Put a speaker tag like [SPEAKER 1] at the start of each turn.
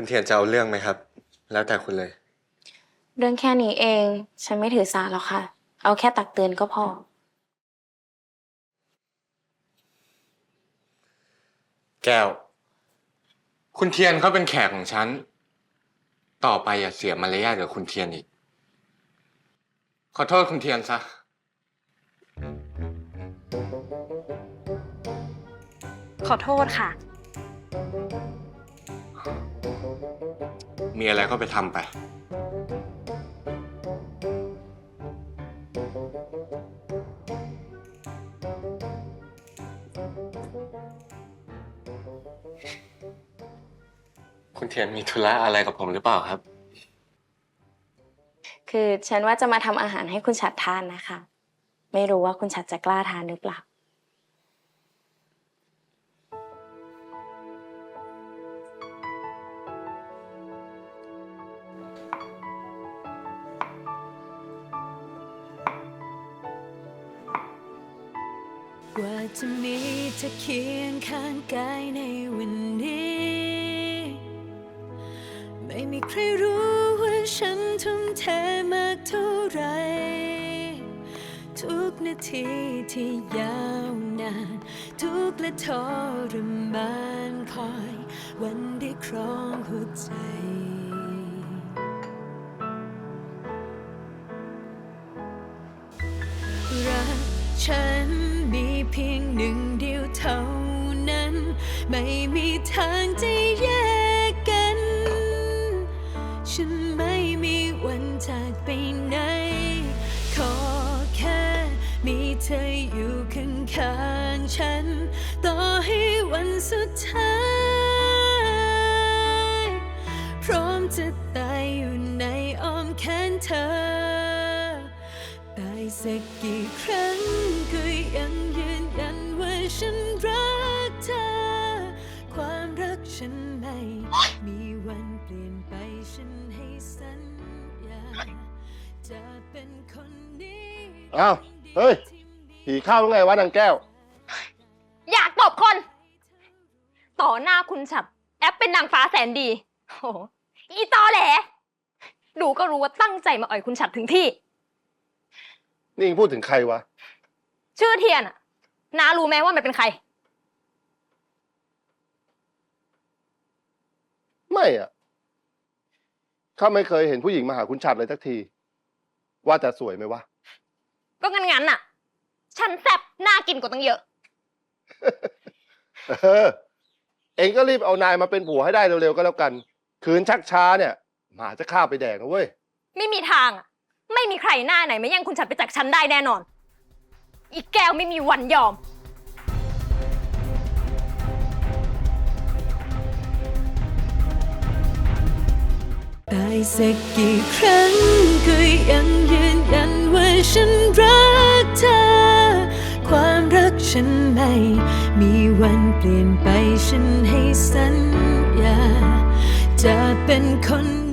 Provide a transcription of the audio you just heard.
[SPEAKER 1] คุณเทียนจะเอาเรื่องไหมครับ แล้วแต่คุณเลย
[SPEAKER 2] เรื่องแค่นี้เอง ฉันไม่ถือสาหรอกค่ะ เอาแค่ตักเตือนก็พอ
[SPEAKER 1] แก้ว คุณเทียนเขาเป็นแขกของฉัน ต่อไปอย่าเสียมารยาทกับคุณเทียนอีก ขอโทษคุณเทียนซะ
[SPEAKER 3] ขอโทษค่ะ
[SPEAKER 1] มีอะไรก็ไปทำไป คุณเทียนมีธุระอะไรกับผมหรือเปล่าครับ
[SPEAKER 2] คือฉันว่าจะมาทำอาหารให้คุณฉัดทานนะคะ ไม่รู้ว่าคุณฉัดจะกล้าทานหรือเปล่า
[SPEAKER 4] ว่าจะมีเธอเคียงข้างกายในวันนี้ ไม่มีใครรู้ว่าฉันทุ่มเทมากเท่าไร ทุกนาทีที่ยาวนาน ทุกและทรมานคอย วันได้ครองหัวใจรักฉัน ไม่มีทางจะแยกกัน ฉันไม่มีวันจากไปไหน ขอแค่มีเธออยู่ข้างๆฉัน ต่อให้วันสุดท้าย พร้อมจะตายอยู่ในอ้อมแขนเธอ ตายสักกี่ครั้งก็ยังยืนยันว่าฉันรัก อ้าวเฮ้
[SPEAKER 5] ย ผีเข้าไงวะนางแก้ว
[SPEAKER 3] อยากตบคน ต่อหน้าคุณฉับ แอปเป็นนางฟ้าแสนดีโอ้โหอีตอแหลดูก็รู้ว่าตั้งใจมาอ่อยคุณฉับถึงที่
[SPEAKER 5] นี่เองพูดถึงใครวะ
[SPEAKER 3] ชื่อเทียนอะน้ารู้ไหมว่ามันเป็นใคร
[SPEAKER 5] ไม่อะข้าไม่เคยเห็นผู้หญิงมาหาคุณฉัดเลยสักที ว่าแต่สวยไหมวะ
[SPEAKER 3] ก็งั้นงั้นๆน่ะ ฉันแซบน่ากินกว่าตั้งเยอะ
[SPEAKER 5] เออ เองก็รีบเอานายมาเป็นผัวให้ได้เร็วๆก็แล้วกัน คืนชักช้าเนี่ย หมาจะฆ่าไปแดกนะเว้ย
[SPEAKER 3] ไม่มีทางอะไม่มีใครหน้าไหนมาแย่งคุณฉัดไปจากฉันได้แน่นอน อีกแก้วไม่มีวันยอม
[SPEAKER 4] ตายสักกี่ครั้งก็ยังยืนยันว่าฉัน รักเธอ ความรักฉันไม่ มีวันเปลี่ยนไปฉันให้สัญญา จะเป็นคน